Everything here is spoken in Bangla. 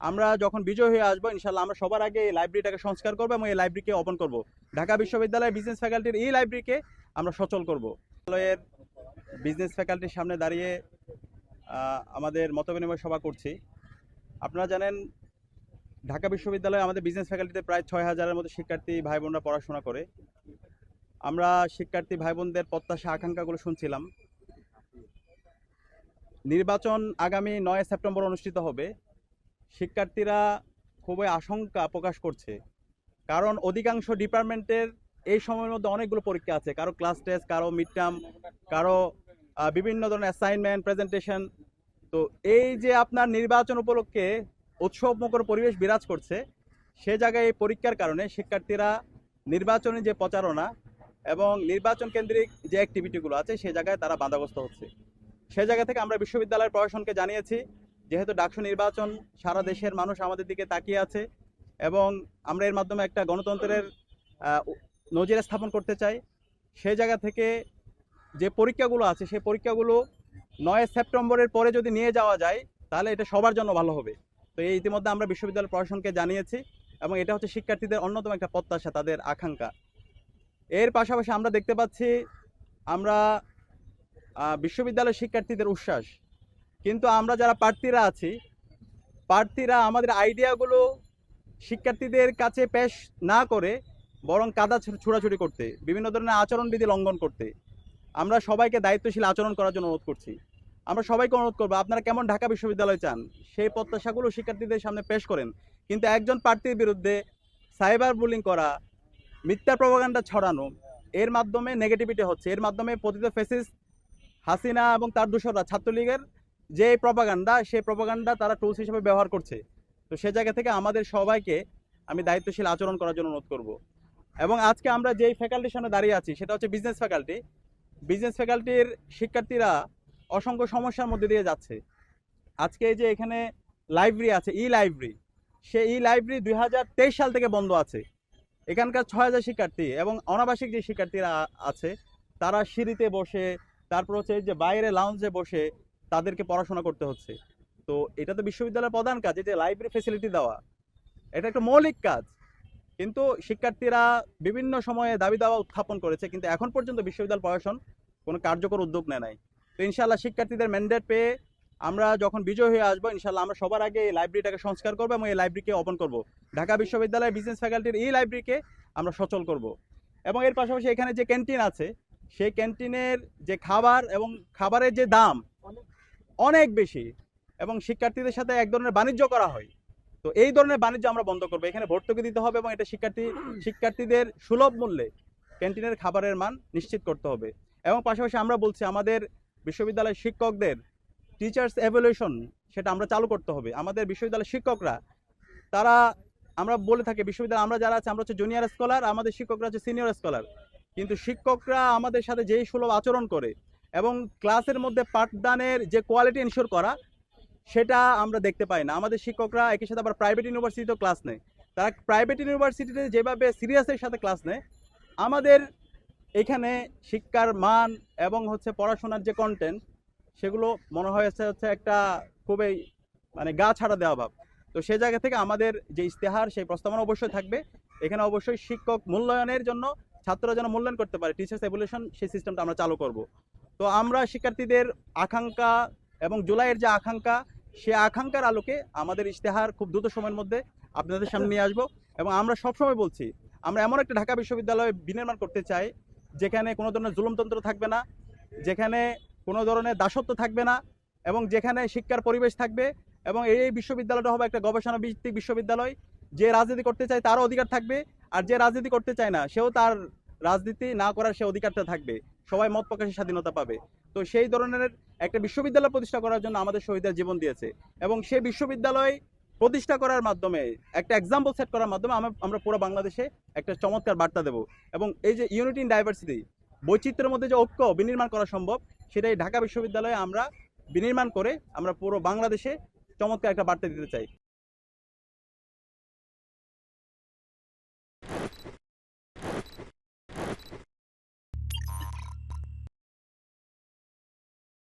আমরা যখন বিজয় হয়ে আসব, ইনশাল্লাহ আমরা সবার আগে এই লাইব্রেরিটাকে সংস্কার করব এবং এই লাইব্রেরিকে ওপেন করব। ঢাকা বিশ্ববিদ্যালয়ের বিজনেস ফ্যাকাল্টির এই লাইব্রেরিকে আমরা সচল করব। বিশ্ববিদ্যালয়ের বিজনেস ফ্যাকাল্টির সামনে দাঁড়িয়ে আমাদের মতবিনিময় সভা করছি। আপনারা জানেন, ঢাকা বিশ্ববিদ্যালয়ে আমাদের বিজনেস ফ্যাকাল্টিতে প্রায় ছয় হাজারের মতো শিক্ষার্থী ভাই বোনরা পড়াশোনা করে। আমরা শিক্ষার্থী ভাই বোনদের প্রত্যাশা, আকাঙ্ক্ষাগুলো শুনছিলাম। নির্বাচন আগামী নয় সেপ্টেম্বর অনুষ্ঠিত হবে। শিক্ষার্থীরা খুবই আশঙ্কা প্রকাশ করছে। কারণ অধিকাংশ ডিপার্টমেন্টের এই সময়ের মধ্যে অনেকগুলো পরীক্ষা আছে। কারও ক্লাস টেস্ট, কারও মিড টার্ম কারও বিভিন্ন ধরনের অ্যাসাইনমেন্ট প্রেজেন্টেশন তো এই যে আপনার নির্বাচন উপলক্ষে উৎসবমুখর পরিবেশ বিরাজ করছে, সে জায়গায় এই পরীক্ষার কারণে শিক্ষার্থীরা নির্বাচনী যে প্রচারণা এবং নির্বাচন কেন্দ্রিক যে অ্যাক্টিভিটিগুলো আছে, সে জায়গায় তারা বাধাগ্রস্ত হচ্ছে। সে জায়গা থেকে আমরা বিশ্ববিদ্যালয়ের প্রশাসনকে জানিয়েছি যেহেতু ডাকসু নির্বাচন সারা দেশের মানুষ আমাদের দিকে তাকিয়ে আছে এবং আমরা এর মাধ্যমে একটা গণতন্ত্রের নজির স্থাপন করতে চাই, সেই জায়গা থেকে যে পরীক্ষাগুলো আছে, সেই পরীক্ষাগুলো নয় সেপ্টেম্বরের পরে যদি নিয়ে যাওয়া যায়, তাহলে এটা সবার জন্য ভালো হবে। তো এই ইতিমধ্যে আমরা বিশ্ববিদ্যালয় প্রশাসনকে জানিয়েছি এবং এটা হচ্ছে শিক্ষার্থীদের অন্যতম একটা প্রত্যাশা, তাদের আকাঙ্ক্ষা। এর পাশাপাশি আমরা দেখতে পাচ্ছি, আমরা বিশ্ববিদ্যালয়ের শিক্ষার্থীদের উচ্ছ্বাস। কিন্তু আমরা যারা প্রার্থীরা আছি, প্রার্থীরা আমাদের আইডিয়াগুলো শিক্ষার্থীদের কাছে পেশ না করে বরং কাদা ছুড়াছুড়ি করতে, বিভিন্ন ধরনের আচরণবিধি লঙ্ঘন করতে, আমরা সবাইকে দায়িত্বশীল আচরণ করার জন্য অনুরোধ করছি। আমরা সবাইকে অনুরোধ করব, আপনারা কেমন ঢাকা বিশ্ববিদ্যালয় চান, সেই প্রত্যাশাগুলো শিক্ষার্থীদের সামনে পেশ করেন। কিন্তু একজন প্রার্থীর বিরুদ্ধে সাইবার বুলিং করা, মিথ্যা প্রভাগান্ডা ছড়ানো, এর মাধ্যমে নেগেটিভিটি হচ্ছে, এর মাধ্যমে পতিত ফেসিস হাসিনা এবং তার দূষররা ছাত্রলীগের যে প্রপাগান্ডা সেই প্রপাগান্ডা তারা টুলস হিসেবে ব্যবহার করছে। তো সে জায়গা থেকে আমাদের সবাইকে আমি দায়িত্বশীল আচরণ করার জন্য অনুরোধ করব। এবং আজকে আমরা যেই ফ্যাকাল্টির সামনে দাঁড়িয়ে আছি, সেটা হচ্ছে বিজনেস ফ্যাকাল্টি বিজনেস ফ্যাকাল্টির শিক্ষার্থীরা অসংখ্য সমস্যার মধ্যে দিয়ে যাচ্ছে। আজকে যে এখানে লাইব্রেরি আছে ই লাইব্রেরি সে ই লাইব্রেরি দুই হাজার তেইশ সাল থেকে বন্ধ আছে। এখানকার ছয় হাজার শিক্ষার্থী এবং অনাবাসিক যে শিক্ষার্থীরা আছে, তারা সিঁড়িতে বসে, তারপর হচ্ছে যে বাইরে লাউঞ্জে বসে তাদেরকে পড়াশোনা করতে হচ্ছে। তো এটা তো বিশ্ববিদ্যালয়ের প্রধান কাজ যে লাইব্রেরি ফেসিলিটি দেওয়া। এটা একটা মৌলিক কাজ। কিন্তু শিক্ষার্থীরা বিভিন্ন সময়ে দাবি দাওয়া উত্থাপন করেছে, কিন্তু এখন পর্যন্ত বিশ্ববিদ্যালয় প্রশাসন কোনো কার্যকর উদ্যোগ নেয় নাই। তো ইনশাল্লাহ শিক্ষার্থীদের ম্যান্ডেট পেয়ে আমরা যখন বিজয় হয়ে আসব ইনশাল্লাহ আমরা সবার আগে এই লাইব্রেরিটাকে সংস্কার করব এবং এই লাইব্রেরিকে ওপেন করব। ঢাকা বিশ্ববিদ্যালয়ের বিজনেস ফ্যাকাল্টির এই লাইব্রেরিকে আমরা সচল করব। এবং এর পাশাপাশি এখানে যে ক্যান্টিন আছে, সেই ক্যান্টিনের যে খাবার এবং খাবারের যে দাম অনেক বেশি এবং শিক্ষার্থীদের সাথে এক ধরনের বাণিজ্য করা হয়। তো এই ধরনের বাণিজ্য আমরা বন্ধ করব। এখানে ভর্তুকি দিতে হবে এবং এটা শিক্ষার্থী, শিক্ষার্থীদের সুলভ মূল্যে ক্যান্টিনের খাবারের মান নিশ্চিত করতে হবে। এবং পাশাপাশি আমরা বলছি, আমাদের বিশ্ববিদ্যালয়ের শিক্ষকদের টিচার্স এভলিউশন সেটা আমরা চালু করতে হবে। আমাদের বিশ্ববিদ্যালয়ের শিক্ষকরা, তারা আমরা বলে থাকি, বিশ্ববিদ্যালয় আমরা যারা আছে, আমরা হচ্ছে জুনিয়র স্কলার আমাদের শিক্ষকরা হচ্ছে সিনিয়র স্কলার কিন্তু শিক্ষকরা আমাদের সাথে যেই সুলভ আচরণ করে এবং ক্লাসের মধ্যে পাঠদানের যে কোয়ালিটি ইনশিওর করা, সেটা আমরা দেখতে পাই না। আমাদের শিক্ষকরা একই সাথে আবার প্রাইভেট ইউনিভার্সিটিতেও ক্লাস নেয়। তারা প্রাইভেট ইউনিভার্সিটিতে যেভাবে সিরিয়াসের সাথে ক্লাস নেয়, আমাদের এখানে শিক্ষার মান এবং হচ্ছে পড়াশোনার যে কন্টেন্ট সেগুলো মনে হয়েছে হচ্ছে একটা খুবই মানে গা ছাড়া দেওয়া ভাব। তো সে জায়গা থেকে আমাদের যে ইশতেহার, সেই প্রস্তাবনা অবশ্যই থাকবে। এখানে অবশ্যই শিক্ষক মূল্যায়নের জন্য, ছাত্ররা যেন মূল্যায়ন করতে পারে টিচার্স এভলিউশন সেই সিস্টেমটা আমরা চালু করব। তো আমরা শিক্ষার্থীদের আকাঙ্ক্ষা এবং জুলাইয়ের যে আকাঙ্ক্ষা, সে আকাঙ্ক্ষার আলোকে আমাদের ইশতেহার খুব দ্রুত সময়ের মধ্যে আপনাদের সামনে নিয়ে আসব এবং আমরা সবসময় বলছি, আমরা এমন একটা ঢাকা বিশ্ববিদ্যালয় বিনির্মাণ করতে চাই, যেখানে কোনো ধরনের জুলুমতন্ত্র থাকবে না, যেখানে কোনো ধরনের দাসত্ব থাকবে না এবং যেখানে শিক্ষার পরিবেশ থাকবে এবং এই বিশ্ববিদ্যালয়টা হবে একটা গবেষণা ভিত্তিক বিশ্ববিদ্যালয়, যে রাজনীতি করতে চায় তারও অধিকার থাকবে, আর যে রাজনীতি করতে চায় না, সেও তার রাজনীতি না করার সে অধিকারটা থাকবে। সবাই মত প্রকাশের স্বাধীনতা পাবে। তো সেই ধরনের একটা বিশ্ববিদ্যালয় প্রতিষ্ঠা করার জন্য আমাদের শহীদরা জীবন দিয়েছে। এবং সেই বিশ্ববিদ্যালয় প্রতিষ্ঠা করার মাধ্যমে, একটা এক্সাম্পল সেট করার মাধ্যমে আমরা পুরো বাংলাদেশে একটা চমৎকার বার্তা দেব। এবং এই যে ইউনিটি ইন ডাইভার্সিটি বৈচিত্র্যের মধ্যে যে ঐক্য বিনির্মাণ করা সম্ভব, সেটাই ঢাকা বিশ্ববিদ্যালয়ে আমরা বিনির্মাণ করে আমরা পুরো বাংলাদেশে চমৎকার একটা বার্তা দিতে চাই।